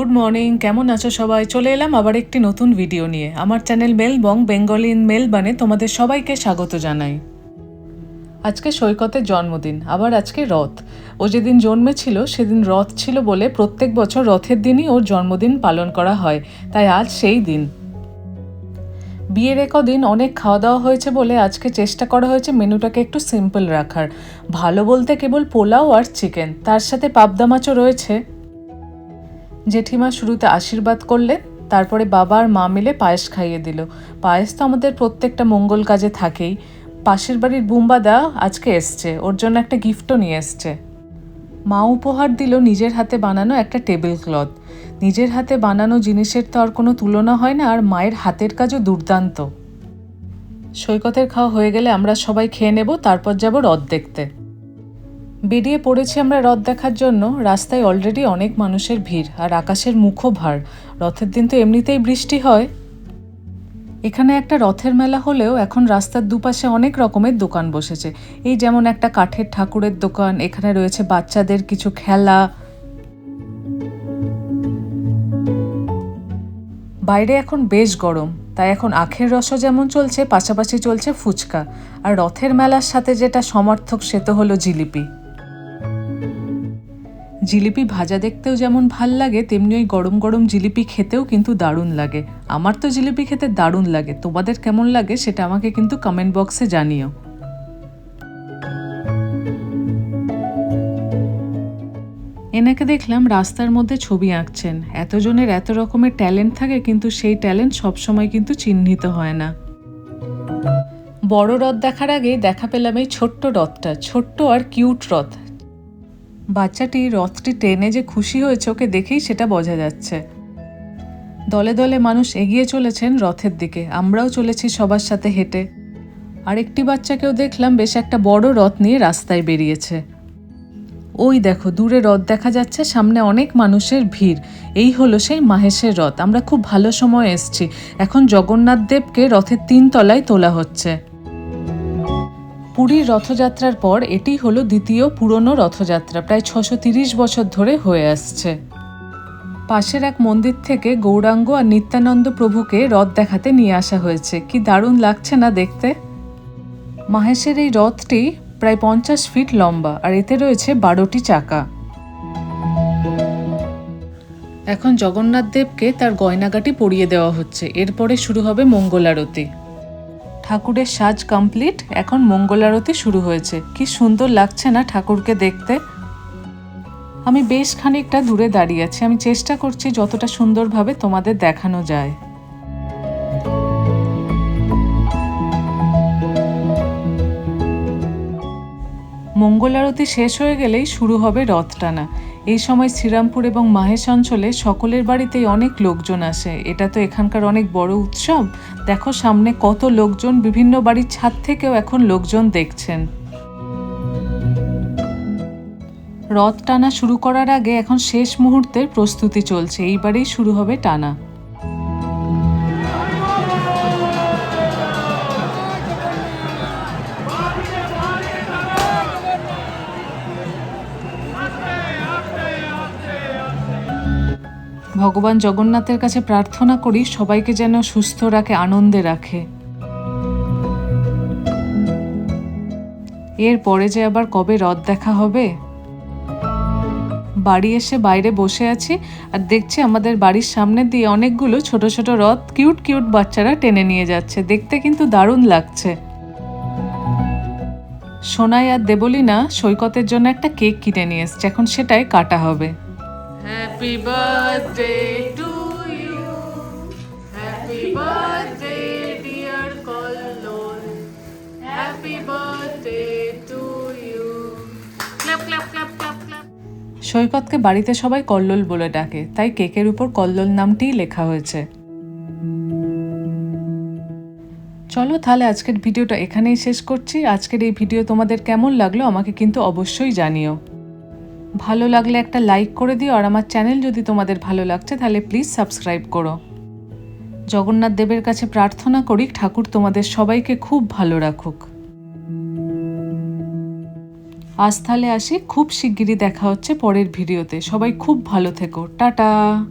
Good morning, কেমন আছো সবাই? চলে এলাম আবার একটি নতুন ভিডিও নিয়ে। আমার চ্যানেল মেলবং বেঙ্গলি ইন মেলবানে তোমাদের সবাইকে স্বাগত জানাই। আজকে সৈকতের জন্মদিন, আবার আজকে রথ। ও যেদিন জন্মেছিল, সেদিন রথ ছিল বলে প্রত্যেক বছর রথের দিনই ওর জন্মদিন পালন করা হয়, তাই আজ সেই দিন। বিয়ের একদিন অনেক খাওয়া দাওয়া হয়েছে বলে আজকে চেষ্টা করা হয়েছে মেনুটাকে একটু সিম্পল রাখার। ভালো বলতে কেবল পোলাও আর চিকেন, তার সাথে পাবদা মাছও রয়েছে। জেঠিমা শুরুতে আশীর্বাদ করলেন, তারপরে বাবা আর মা মিলে পায়েস খাইয়ে দিল। পায়েস তো আমাদের প্রত্যেকটা মঙ্গল কাজে থাকেই। পাশের বাড়ির বুম্বাদা আজকে এসছে, ওর জন্য একটা গিফটও নিয়ে এসছে। মা উপহার দিল নিজের হাতে বানানো একটা টেবিল ক্লথ। নিজের হাতে বানানো জিনিসের তো আর কোনো তুলনা হয় না, আর মায়ের হাতের কাজও দুর্দান্ত। সৈকতের খাওয়া হয়ে গেলে আমরা সবাই খেয়ে নেব, তারপর যাব রথ দেখতে। বেরিয়ে পড়েছি আমরা রথ দেখার জন্য। রাস্তায় অলরেডি অনেক মানুষের ভিড় আর আকাশের মুখও ভার। রথের দিন তো এমনিতেই বৃষ্টি হয়। এখানে একটা রথের মেলা হলেও এখন রাস্তার দুপাশে অনেক রকমের দোকান বসেছে। এই যেমন একটা কাঠের ঠাকুরের দোকান, এখানে রয়েছে বাচ্চাদের কিছু খেলা। বাইরে এখন বেশ গরম, তাই এখন আখের রসও যেমন চলছে, পাশাপাশি চলছে ফুচকা। আর রথের মেলার সাথে যেটা সমর্থক সে তো হলো জিলিপি। জিলিপি ভাজা দেখতেও যেমন ভালো লাগে, তেমনি ওই গরম গরম জিলিপি খেতেও কিন্তু দারুণ লাগে। আমার তো জিলিপি খেতে দারুণ লাগে। তোমাদের কেমন লাগে সেটা আমাকে কিন্তু কমেন্ট বক্সে জানিও। এনাকে দেখলাম রাস্তার মধ্যে ছবি আঁকছেন। এতজনের এত রকমের ট্যালেন্ট থাকে কিন্তু সেই ট্যালেন্ট সবসময় কিন্তু চিহ্নিত হয় না। বড় রথ দেখার আগেই দেখা পেলাম এই ছোট্ট রথটা। ছোট্ট আর কিউট রথ। বাচ্চাটি রথটি টেনে যে খুশি হয়েছে, ওকে দেখেই সেটা বোঝা যাচ্ছে। দলে দলে মানুষ এগিয়ে চলেছেন রথের দিকে। আমরাও চলেছি সবার সাথে হেঁটে। আরেকটি বাচ্চাকেও দেখলাম বেশ একটা বড় রথ নিয়ে রাস্তায় বেরিয়েছে। ওই দেখো, দূরে রথ দেখা যাচ্ছে, সামনে অনেক মানুষের ভিড়। এই হলো সেই মাহেশের রথ। আমরা খুব ভালো সময় এসছি। এখন জগন্নাথ দেবকে রথের তিন তলায় তোলা হচ্ছে। পুরীর রথযাত্রার পর এটি হলো দ্বিতীয় পুরনো রথযাত্রা, প্রায় ছশো তিরিশ বছর ধরে হয়ে আসছে। পাশের এক মন্দির থেকে গৌরাঙ্গ আর নিত্যানন্দ প্রভুকে রথ দেখাতে নিয়ে আসা হয়েছে। কি দারুণ লাগছে না দেখতে? মাহেশের এই রথটি প্রায় পঞ্চাশ ফিট লম্বা আর এতে রয়েছে বারোটি চাকা। এখন জগন্নাথ দেবকে তার গয়নাগাটি পরিয়ে দেওয়া হচ্ছে। এরপরে শুরু হবে মঙ্গল আরতি ঠাকুরের সাজ কমপ্লিট এখন মঙ্গল আরতি শুরু হয়েছে। কি সুন্দর লাগছে না ঠাকুরকে দেখতে? আমি বেশ খানিকটা দূরে দাঁড়িয়ে আছি। আমি চেষ্টা করছি যতটা সুন্দরভাবে তোমাদের দেখানো যায়। মঙ্গল আরতি শেষ হয়ে গেলেই শুরু হবে রথ টানা এই সময় শ্রীরামপুর এবং মাহেশ অঞ্চলে সকলের বাড়িতেই অনেক লোকজন আসে। এটা তো এখানকার অনেক বড় উৎসব। দেখো সামনে কত লোকজন, বিভিন্ন বাড়ির ছাদ থেকেও এখন লোকজন দেখছেন। রথ টানা শুরু করার আগে এখন শেষ মুহূর্তের প্রস্তুতি চলছে। এইবারেই শুরু হবে টানা। ভগবান জগন্নাথের কাছে প্রার্থনা করি সবাইকে যেন সুস্থ রাখে, আনন্দে রাখে। এরপরে যে আবার কবে রথ দেখা হবে? বাড়ি এসে বাইরে বসে আছি আর দেখছি আমাদের বাড়ির সামনে দিয়ে অনেকগুলো ছোট ছোট রথ কিউট কিউট বাচ্চারা টেনে নিয়ে যাচ্ছে। দেখতে কিন্তু দারুণ লাগছে। সোনাই আর দেবলিনা সৈকতের জন্য একটা কেক কিনে নিয়ে এসছে। এখন সেটাই কাটা হবে। Happy birthday to you happy birthday dear Kallol happy birthday to you clap clap clap clap clap সৈকতকে বাড়িতে সবাই কল্লোল বলে ডাকে, তাই কেকের উপর কল্লোল নামটিই লেখা হয়েছে। চলো তাহলে আজকের ভিডিওটা এখানেই শেষ করছি। আজকের এই ভিডিও তোমাদের কেমন লাগল আমাকে কিন্তু অবশ্যই জানিও। ভালো লাগলে একটা লাইক করে দিও, আর আমার চ্যানেল যদি তোমাদের ভালো লাগছে, তাহলে প্লিজ সাবস্ক্রাইব করো। জগন্নাথ দেবের কাছে প্রার্থনা করি, ঠাকুর তোমাদের সবাইকে খুব ভালো রাখুক। আজ তাহলে আসি, খুব শিগগিরই দেখা হচ্ছে পরের ভিডিওতে। সবাই খুব ভালো থেকো। টাটা!